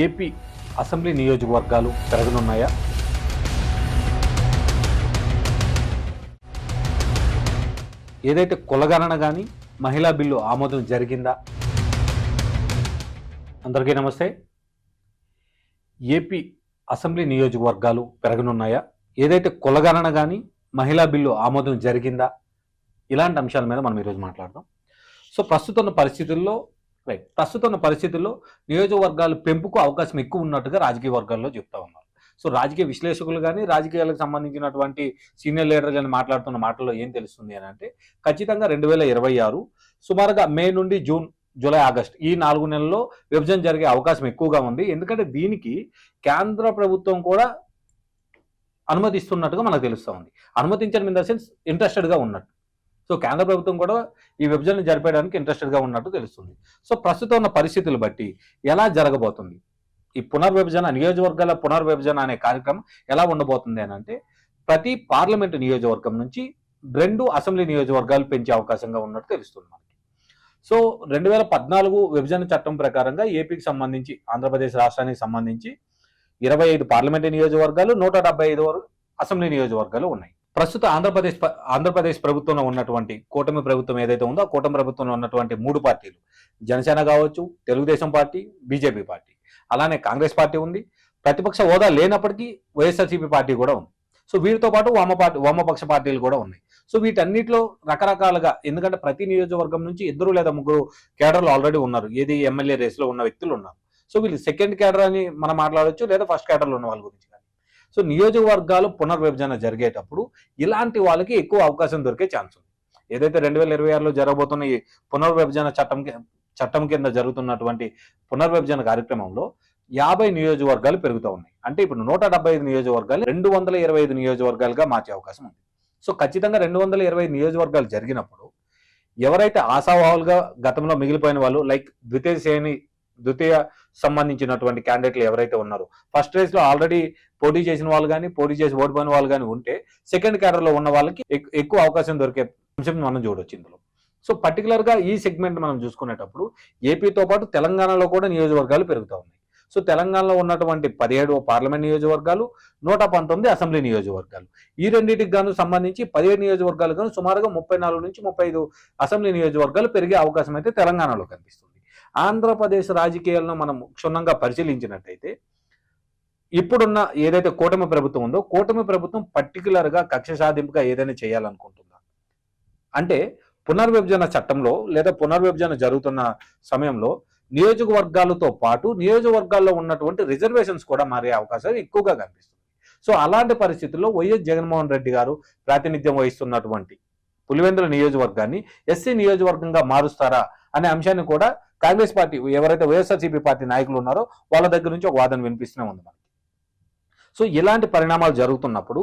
AP assembly నియోజకవర్గాలు పెరగనున్నాయా ఏదైతే కులగణన కానీ మహిళా బిల్లు ఆమోదం జరిగిందా? అందరికీ నమస్తే. ఏపీ అసెంబ్లీ నియోజకవర్గాలు పెరగనున్నాయా ఏదైతే కులగణన కానీ మహిళా బిల్లు ఆమోదం జరిగిందా? ఇలాంటి అంశాల మీద మనం ఈరోజు మాట్లాడదాం. సో ప్రస్తుతం పరిస్థితుల్లో రైట్ ప్రస్తుతం ఉన్న పరిస్థితుల్లో నియోజకవర్గాలు పెంపుకు అవకాశం ఎక్కువ ఉన్నట్టుగా రాజకీయ వర్గాల్లో చెప్తా ఉన్నారు. సో రాజకీయ విశ్లేషకులు కానీ రాజకీయాలకు సంబంధించినటువంటి సీనియర్ లీడర్లు అని మాట్లాడుతున్న మాటల్లో ఏం తెలుస్తుంది అని అంటే ఖచ్చితంగా రెండు వేల ఇరవై ఆరు సుమారుగా మే నుండి జూన్ జూలై ఆగస్ట్ ఈ నాలుగు నెలల్లో విభజన జరిగే అవకాశం ఎక్కువగా ఉంది. ఎందుకంటే దీనికి కేంద్ర ప్రభుత్వం కూడా అనుమతిస్తున్నట్టుగా మనకు తెలుస్తూ ఉంది. అనుమతించడం ఇన్ ద సెన్స్ ఇంట్రెస్టెడ్గా ఉన్నట్టు. సో కేంద్ర ప్రభుత్వం కూడా ఈ విభజన జరిపేయడానికి ఇంట్రెస్టెడ్గా ఉన్నట్టు తెలుస్తుంది. సో ప్రస్తుతం ఉన్న పరిస్థితులు బట్టి ఎలా జరగబోతుంది? ఈ పునర్విభజన నియోజకవర్గాల పునర్విభజన అనే కార్యక్రమం ఎలా ఉండబోతుంది అని అంటే ప్రతి పార్లమెంటు నియోజకవర్గం నుంచి రెండు అసెంబ్లీ నియోజకవర్గాలు పెంచే అవకాశంగా ఉన్నట్టు తెలుస్తుంది మనకి. సో రెండు వేల పద్నాలుగు విభజన చట్టం ప్రకారంగా ఏపీకి సంబంధించి ఆంధ్రప్రదేశ్ రాష్ట్రానికి సంబంధించి ఇరవై ఐదు పార్లమెంటు నియోజకవర్గాలు నూట డెబ్బై ఐదు వరకు అసెంబ్లీ నియోజకవర్గాలు ఉన్నాయి. ప్రస్తుత ఆంధ్రప్రదేశ్ ఆంధ్రప్రదేశ్ ప్రభుత్వంలో ఉన్నటువంటి కూటమి ప్రభుత్వం ఏదైతే ఉందో ఆ కూటమి ప్రభుత్వంలో ఉన్నటువంటి మూడు పార్టీలు. జనసేన కావచ్చు తెలుగుదేశం పార్టీ బీజేపీ పార్టీ. అలానే కాంగ్రెస్ పార్టీ ఉంది. ప్రతిపక్ష హోదా లేనప్పటికీ వైఎస్ఆర్సీపీ పార్టీ కూడా ఉంది. సో వీటితో పాటు వామ పార్టీ వామపక్ష పార్టీలు కూడా ఉన్నాయి. సో వీటన్నిటిలో రకరకాలుగా ఎందుకంటే ప్రతి నియోజకవర్గం నుంచి ఇద్దరు లేదా ముగ్గురు కేడర్లు ఆల్రెడీ ఉన్నారు. ఏది ఎమ్మెల్యే రేస్లో ఉన్న వ్యక్తులు ఉన్నారు. సో వీళ్ళు సెకండ్ కేడర్ అని మనం మాట్లాడవచ్చు లేదా ఫస్ట్ కేడర్లో ఉన్న వాళ్ళ గురించి కానీ సో నియోజకవర్గాలు పునర్విభజన జరిగేటప్పుడు ఇలాంటి వాళ్ళకి ఎక్కువ అవకాశం దొరికే ఛాన్స్ ఉంది. ఏదైతే రెండు వేల ఇరవై ఆరులో జరగబోతున్న ఈ పునర్విభజన చట్టం చట్టం కింద జరుగుతున్నటువంటి పునర్విభజన కార్యక్రమంలో యాభై నియోజకవర్గాలు పెరుగుతూ ఉన్నాయి. అంటే ఇప్పుడు నూట డెబ్బై ఐదు నియోజకవర్గాలు రెండు వందల ఇరవై ఐదు నియోజకవర్గాలుగా మార్చే అవకాశం ఉంది. సో ఖచ్చితంగా రెండు వందల ఇరవై ఐదు నియోజకవర్గాలు జరిగినప్పుడు ఎవరైతే ఆశావాహులుగా గతంలో మిగిలిపోయిన వాళ్ళు లైక్ ద్వితీయ శ్రేణి ద్వితీయ సంబంధించినటువంటి క్యాండిడేట్లు ఎవరైతే ఉన్నారో. ఫస్ట్ రేస్లో ఆల్రెడీ పోటీ చేసిన వాళ్ళు కానీ పోటీ చేసి ఓడిపోయిన వాళ్ళు కానీ ఉంటే సెకండ్ క్యాడర్లో ఉన్న వాళ్ళకి ఎక్- ఎక్కువ అవకాశం దొరికే అంశం మనం చూడొచ్చు ఇందులో. సో పర్టికులర్గా ఈ సెగ్మెంట్ మనం చూసుకునేటప్పుడు ఏపీతో పాటు తెలంగాణలో కూడా నియోజకవర్గాలు పెరుగుతూ ఉన్నాయి. సో తెలంగాణలో ఉన్నటువంటి పదిహేడు పార్లమెంట్ నియోజకవర్గాలు నూట పంతొమ్మిది అసెంబ్లీ నియోజకవర్గాలు. ఈ రెండింటికి గాను సంబంధించి పదిహేడు నియోజకవర్గాలు గాను సుమారుగా ముప్పై నాలుగు నుంచి ముప్పై ఐదు అసెంబ్లీ నియోజకవర్గాలు పెరిగే అవకాశం అయితే తెలంగాణలో కనిపిస్తుంది. ఆంధ్రప్రదేశ్ రాజకీయాలను మనం క్షుణ్ణంగా పరిశీలించినట్టయితే ఇప్పుడున్న ఏదైతే కూటమి ప్రభుత్వం ఉందో కూటమి ప్రభుత్వం పర్టికులర్గా కక్ష సాధింపుగా ఏదైనా చేయాలనుకుంటుందా? అంటే పునర్విభజన చట్టంలో లేదా పునర్విభజన జరుగుతున్న సమయంలో నియోజకవర్గాలతో పాటు నియోజకవర్గాల్లో ఉన్నటువంటి రిజర్వేషన్స్ కూడా మారే అవకాశాలు ఎక్కువగా కనిపిస్తుంది. సో అలాంటి పరిస్థితుల్లో వైఎస్ జగన్మోహన్ రెడ్డి గారు ప్రాతినిధ్యం వహిస్తున్నటువంటి పులివెందుల నియోజకవర్గాన్ని ఎస్సీ నియోజకవర్గంగా మారుస్తారా అనే అంశాన్ని కూడా కాంగ్రెస్ పార్టీ ఎవరైతే వైఎస్ఆర్సీపీ పార్టీ నాయకులు ఉన్నారో వాళ్ళ దగ్గర నుంచి ఒక వాదన వినిపిస్తూనే ఉంది మనకి. సో ఇలాంటి పరిణామాలు జరుగుతున్నప్పుడు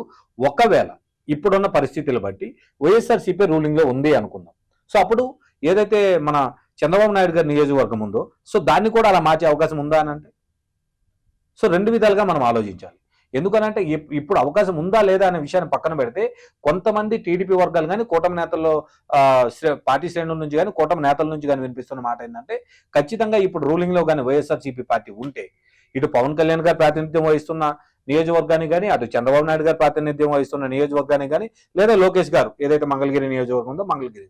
ఒకవేళ ఇప్పుడున్న పరిస్థితులు బట్టి వైఎస్ఆర్సీపీ రూలింగ్లో ఉంది అనుకుందాం. సో అప్పుడు ఏదైతే మన చంద్రబాబు నాయుడు గారి నియోజకవర్గం ఉందో సో దాన్ని కూడా అలా మార్చే అవకాశం ఉందా అని అంటే? సో రెండు విధాలుగా మనం ఆలోచించాలి. ఎందుకనంటే ఇప్- ఇప్పుడు అవకాశం ఉందా లేదా అనే విషయాన్ని పక్కన పెడితే కొంతమంది టీడీపీ వర్గాలు కానీ కూటమి నేతల్లో పార్టీ శ్రేణుల నుంచి కానీ కూటమి నేతల నుంచి కానీ వినిపిస్తున్న మాట ఏంటంటే ఖచ్చితంగా ఇప్పుడు రూలింగ్లో కానీ వైఎస్ఆర్సీపీ పార్టీ ఉంటే ఇటు పవన్ కళ్యాణ్ గారు ప్రాతినిధ్యం వహిస్తున్న నియోజకవర్గానికి కానీ అటు చంద్రబాబు నాయుడు గారు ప్రాతినిధ్యం వహిస్తున్న నియోజకవర్గానికి కానీ లేదా లోకేష్ గారు ఏదైతే మంగళగిరి నియోజకవర్గం ఉందో మంగళగిరి.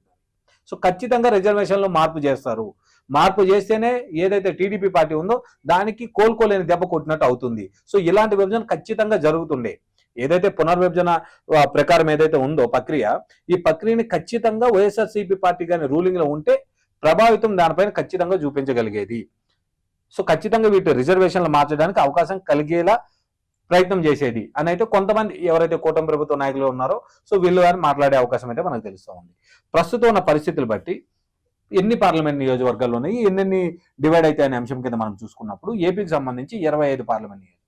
సో ఖచ్చితంగా రిజర్వేషన్లో మార్పు చేస్తారు. మార్పు చేస్తేనే ఏదైతే టీడీపీ పార్టీ ఉందో దానికి కోలుకోలేని దెబ్బ కొట్టినట్టు అవుతుంది. సో ఇలాంటి విభజన ఖచ్చితంగా జరుగుతుండే. ఏదైతే పునర్విభజన ప్రకారం ఏదైతే ఉందో ప్రక్రియ ఈ ప్రక్రియని ఖచ్చితంగా వైఎస్ఆర్సీపీ పార్టీ కానీ రూలింగ్లో ఉంటే ప్రభావితం దానిపైన ఖచ్చితంగా చూపించగలిగేది. సో ఖచ్చితంగా వీటి రిజర్వేషన్లు మార్చడానికి అవకాశం కలిగేలా ప్రయత్నం చేసేది. అని అయితే కొంతమంది ఎవరైతే కూటమి ప్రభుత్వ నాయకులు ఉన్నారో సో వీళ్ళు కానీ మాట్లాడే అవకాశం అయితే మనకు తెలుస్తూ ఉంది. ప్రస్తుతం ఉన్న పరిస్థితులు బట్టి ఎన్ని పార్లమెంట్ నియోజకవర్గాలు ఉన్నాయి ఎన్నెన్ని డివైడ్ అయితే అనే అంశం కింద మనం చూసుకున్నప్పుడు ఏపీకి సంబంధించి ఇరవై ఐదు పార్లమెంట్ నియోజకవర్గాలు.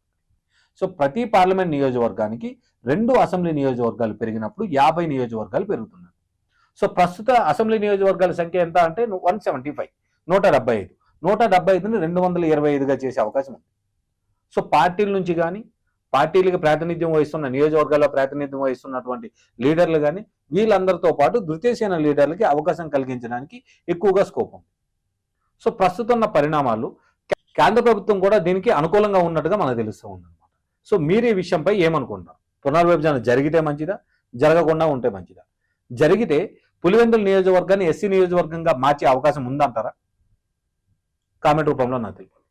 సో ప్రతి పార్లమెంట్ నియోజకవర్గానికి రెండు అసెంబ్లీ నియోజకవర్గాలు పెరిగినప్పుడు యాభై నియోజకవర్గాలు పెరుగుతున్నాయి సో ప్రస్తుత అసెంబ్లీ నియోజకవర్గాల సంఖ్య ఎంత అంటే వన్ సెవెంటీ ఫైవ్ నూట డెబ్బై ఐదు. నూట డెబ్బై ఐదుని రెండు వందల ఇరవై ఐదుగా చేసే అవకాశం ఉంది. సో పార్టీల నుంచి కానీ పార్టీలకు ప్రాతినిధ్యం వహిస్తున్న నియోజకవర్గాల్లో ప్రాతినిధ్యం వహిస్తున్నటువంటి లీడర్లు కానీ వీళ్ళందరితో పాటు ద్వితీయ సేన లీడర్లకి అవకాశం కలిగించడానికి ఎక్కువగా స్కోప్ ఉంది. సో ప్రస్తుతం ఉన్న పరిణామాలు కేంద్ర ప్రభుత్వం కూడా దీనికి అనుకూలంగా ఉన్నట్టుగా మనకు తెలుస్తూ ఉందన్నమాట. సో మీరు ఈ విషయంపై ఏమనుకుంటారు పునర్విభజన జరిగితే మంచిదా? జరగకుండా ఉంటే మంచిదా? జరిగితే పులివెందుల నియోజకవర్గాన్ని ఎస్సీ నియోజకవర్గంగా మార్చే అవకాశం ఉందంటారా? కామెంట్ రూపంలో నాకు తెలియదు.